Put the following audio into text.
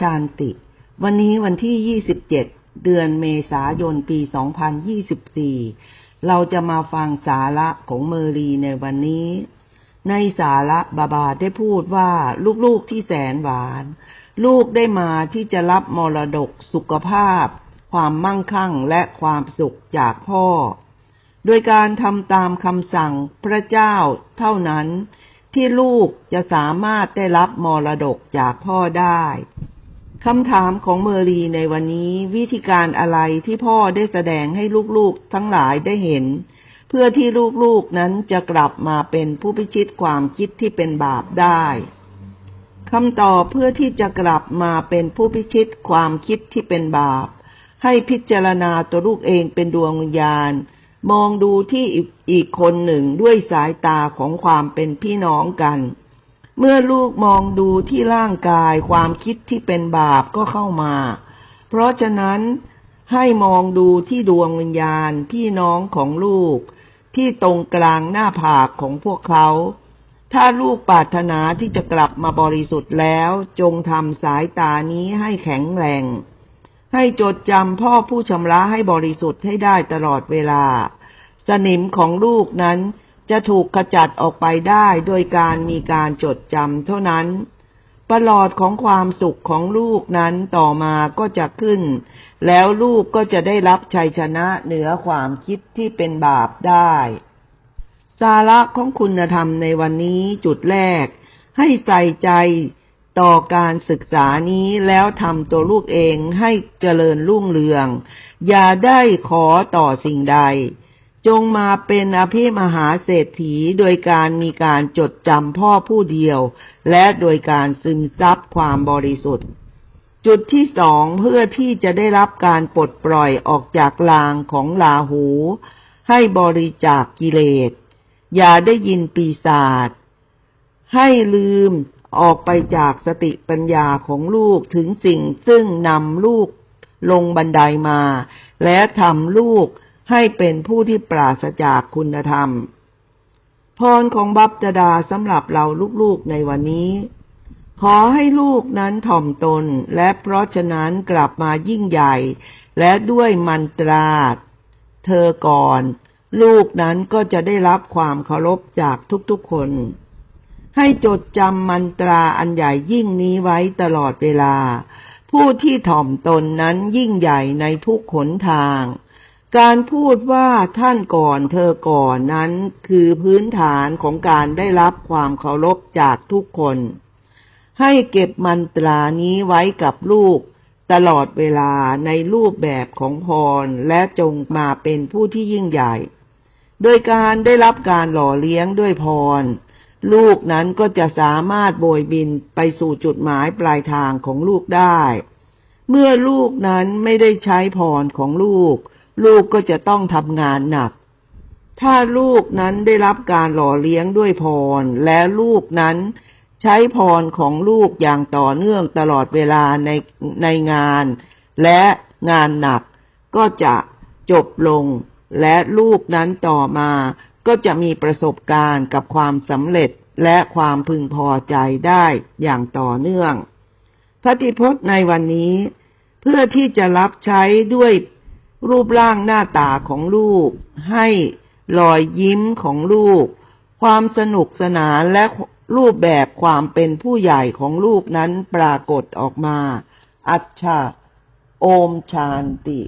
ชานติ วันนี้วันที่ 27 เดือนเมษายน ปี 2024 เราจะมาฟังสาระของเมอรีในวันนี้ ในสาระบาบาได้พูดว่าลูกๆที่แสนหวาน ลูกได้มาที่จะรับมรดกสุขภาพ ความมั่งคั่งและความสุขจากพ่อ โดยการทำตามคำสั่งพระเจ้าเท่านั้นที่ลูกจะสามารถได้รับมรดกจากพ่อได้ คำถามของเมอรีในวันนี้วิธีการอะไรที่พ่อได้แสดงให้ลูกๆทั้งหลายได้เห็น เพื่อที่ลูกๆนั้นจะกลับมาเป็นผู้พิชิตความคิดที่เป็นบาปได้คำตอบเพื่อที่จะกลับมาเป็นผู้พิชิตความคิดที่เป็นบาป ให้พิจารณาตัวลูกเองเป็นดวงวิญญาณ มองดูที่อีกคนหนึ่งด้วยสายตาของความเป็นพี่น้องกัน เมื่อลูกมองดูที่ร่างกายความคิดที่เป็นบาปก็เข้ามา เพราะฉะนั้นให้มองดูที่ดวงวิญญาณพี่น้องของลูก ที่ตรงกลางหน้าผากของพวกเขา ถ้าลูกปรารถนาที่จะกลับมาบริสุทธิ์แล้ว จงทำสายตานี้ให้แข็งแรง ให้จดจำพ่อผู้ชำระให้บริสุทธิ์ให้ได้ตลอดเวลา สนิมของลูกนั้น จะถูกขจัดออกไปได้โดยการมีการจดจำเท่านั้น ประหลอดของความสุขของลูกนั้นต่อมาก็จะขึ้น แล้วลูกก็จะได้รับชัยชนะเหนือความคิดที่เป็นบาปได้ สาระของคุณธรรมในวันนี้จุดแรก ให้ใส่ใจต่อการศึกษานี้แล้วทำตัวลูกเองให้เจริญรุ่งเรือง อย่าได้ขอต่อสิ่งใด จงมาเป็นอภิมหาเศรษฐีโดยการมีการจดจำพ่อผู้เดียว และโดยการซึมซับความบริสุทธิ์ จุดที่สองเพื่อที่จะได้รับการปลดปล่อยออกจากลางของลาหู ให้บริจาคกกิเลส อย่าได้ยินปีศาจให้ลืมออกไปจากสติปัญญาของลูกถึงสิ่งซึ่งนำลูกลงบันไดามา และทำลูก ให้เป็นผู้ที่ปราศจากคุณธรรม พรของบัพจดาสำหรับเราลูกๆในวันนี้ ขอให้ลูกนั้นถ่อมตนและเพราะฉะนั้นกลับมายิ่งใหญ่ และด้วยมันตราเธอก่อน ลูกนั้นก็จะได้รับความเคารพจากทุกๆคน ให้จดจำมันตราอันใหญ่ยิ่งนี้ไว้ตลอดเวลา ผู้ที่ถ่อมตนนั้นยิ่งใหญ่ในทุกขนทาง การพูดว่าท่านก่อนเธอก่อนนั้นคือพื้นฐานของการได้รับความเคารพจากทุกคน ให้เก็บมันตรานี้ไว้กับลูก ตลอดเวลาในรูปแบบของพรและจงมาเป็นผู้ที่ยิ่งใหญ่ โดยการได้รับการหล่อเลี้ยงด้วยพร ลูกนั้นก็จะสามารถโบยบินไปสู่จุดหมายปลายทางของลูกได้ เมื่อลูกนั้นไม่ได้ใช้พรของลูก ลูกก็จะต้องทำงานหนัก ถ้าลูกนั้นได้รับการหล่อเลี้ยงด้วยพร และลูกนั้นใช้พรของลูกอย่างต่อเนื่องตลอดเวลาในในงาน และงานหนักก็จะจบลง และลูกนั้นต่อมาก็จะมีประสบการณ์กับความสำเร็จและความพึงพอใจได้อย่างต่อเนื่อง พระติพจน์ในวันนี้ เพื่อที่จะรับใช้ด้วย รูปร่างหน้าตาของลูก ให้รอยยิ้มของลูก ความสนุกสนานและรูปแบบความเป็นผู้ใหญ่ของลูกนั้นปรากฏออกมา อัจฉาโอมชานติ